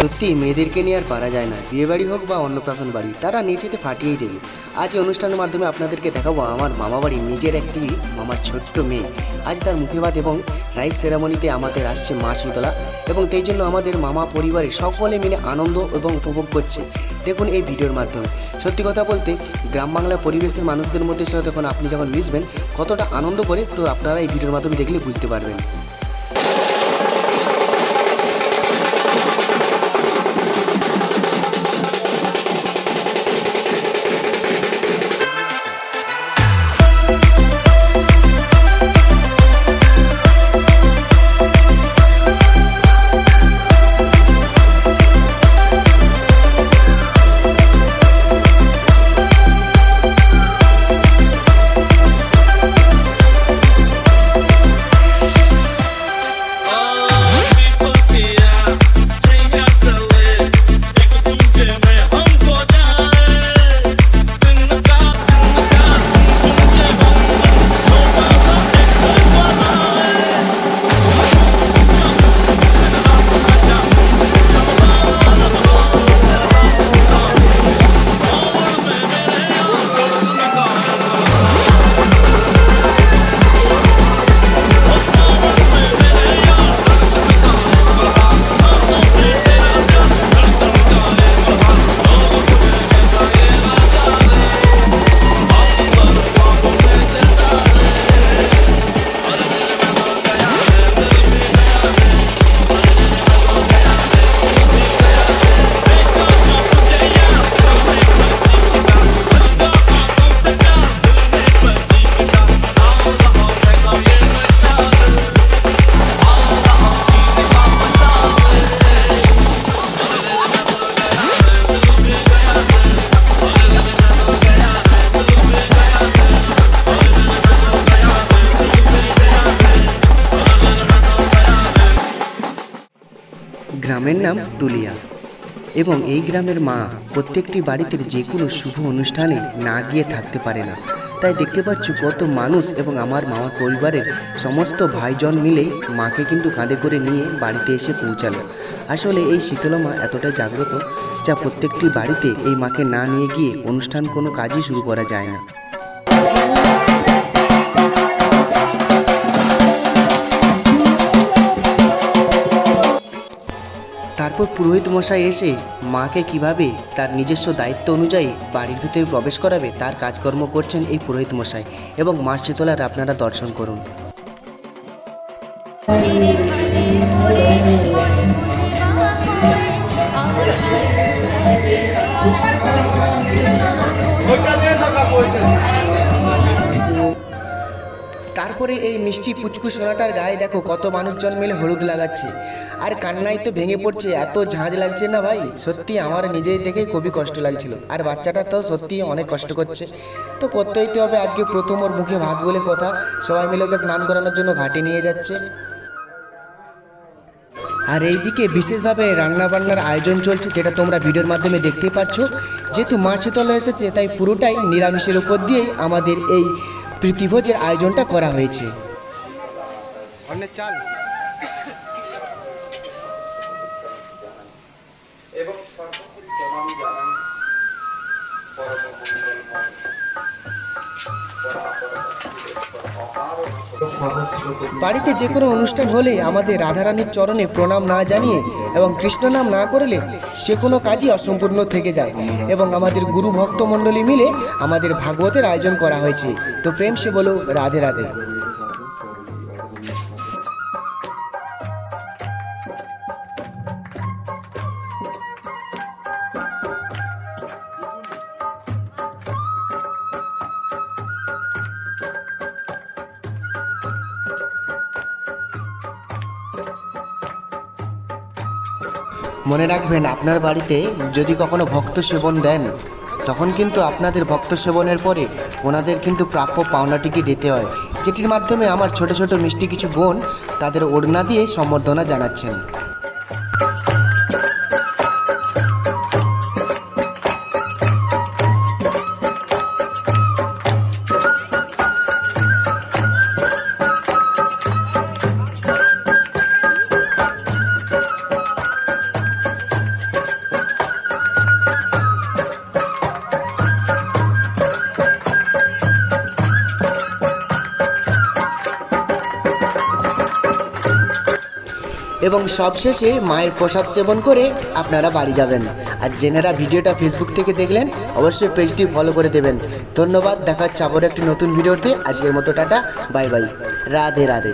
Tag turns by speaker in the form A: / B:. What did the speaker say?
A: সত্যি, মেয়েদেরকে নিয়ে আর পারা যায় না। বিয়ে বাড়ি হোক বা অন্নপ্রাশন বাড়ি, তারা নিচেতে ফাটিয়েই দেবে। আজ এই অনুষ্ঠানের মাধ্যমে আপনাদেরকে দেখাবো আমার মামা বাড়ির নিজের একটি মামার ছোট্ট মেয়ে। আজ তার মুখে এবং রাইস সেরামনিতে আমাদের আসছে মা শীতলা এবং তাই জন্য আমাদের মামা পরিবারের সকলে মিলে আনন্দ এবং উপভোগ করছে। দেখুন এই ভিডিওর মাধ্যমে। সত্যি কথা বলতে, গ্রাম বাংলার পরিবেশের মানুষদের মধ্যে সাথে যখন আপনি যখন মিশবেন, কতটা আনন্দ করে তো আপনারা এই ভিডিওর মাধ্যমে দেখলে বুঝতে পারবেন। গ্রামের নাম টুলিয়া এবং এই গ্রামের মা প্রত্যেকটি বাড়িতে যে কোনো শুভ অনুষ্ঠানে না গিয়ে থাকতে পারে না। তাই দেখতে পাচ্ছ কত মানুষ এবং আমার মামার পরিবারের সমস্ত ভাইজন মিলে মাকে কিন্তু কাঁধে করে নিয়ে বাড়িতে এসে পৌঁছালো। আসলে এই শীতলা মা এতটাই জাগ্রত যা প্রত্যেকটি বাড়িতে এই মাকে না নিয়ে গিয়ে অনুষ্ঠান কোনো কাজই শুরু করা যায় না। পুরোহিত মশাই এসে মাকে কীভাবে তার নিজস্ব দায়িত্ব অনুযায়ী বাড়ির ভিতরে প্রবেশ করাবে, তার কাজকর্ম করছেন এই পুরোহিত মশাই এবং মা শীতলার আপনারা দর্শন করুন। তারপরে এই মিষ্টি পুচকু সোনাটার গায়ে দেখো কত মানুষজন মিলে হলুদ লাগাচ্ছে। আর কান্নায় তো ভেঙে পড়ছে, এত ঝাঁঝ লাগছে না ভাই? সত্যি আমার নিজেই দেখে খুবই কষ্ট লাগছিল। আর বাচ্চাটা তো সত্যি অনেক কষ্ট করছে। তো করতেই তো হবে আজকে প্রথম ওর মুখে ভাত বলে কথা। সবাই মিলে ওকে স্নান করানোর জন্য ঘাটে নিয়ে যাচ্ছে। আর এইদিকে বিশেষভাবে রান্নাবান্নার আয়োজন চলছে, যেটা তোমরা ভিডিওর মাধ্যমে দেখতে পাচ্ছ। যেহেতু মাছ তলা এসেছে, তাই পুরোটাই নিরামিষের উপর দিয়েই আমাদের এই প্রীতিভোজের আয়োজনটা করা হয়েছে।
B: চাল।
A: বাড়িতে যে কোনো অনুষ্ঠান হলে আমাদের রাধারানীর চরণে প্রণাম না জানিয়ে এবং কৃষ্ণ নাম না করলে সে কোনো কাজই অসম্পূর্ণ থেকে যায় এবং আমাদের গুরু ভক্তমণ্ডলী মিলে আমাদের ভাগবতের আয়োজন করা হয়েছে। তো প্রেম সে বলো, রাধে রাধে। মনে রাখবেন, আপনার বাড়িতে যদি কখনো ভক্ত সেবন দেন, তখন কিন্তু আপনাদের ভক্ত সেবনের পরে ওনাদের কিন্তু প্রাপ্য পাওনাটিকে দিতে হয়। যেটির মাধ্যমে আমার ছোট ছোট মিষ্টি কিছু বোন তাদের ওড়না দিয়ে সম্বর্ধনা জানাচ্ছেন। এবং সবশেষে মায়ের প্রসাদ সেবন করে আপনারা বাড়ি যাবেন। আর জেনারা ভিডিওটা ফেসবুক থেকে দেখলেন, অবশ্যই পেজটি ফলো করে দেবেন। ধন্যবাদ, দেখা হচ্ছে একটি নতুন ভিডিওতে। আজকের মতো tata, bye bye. Radhe Radhe.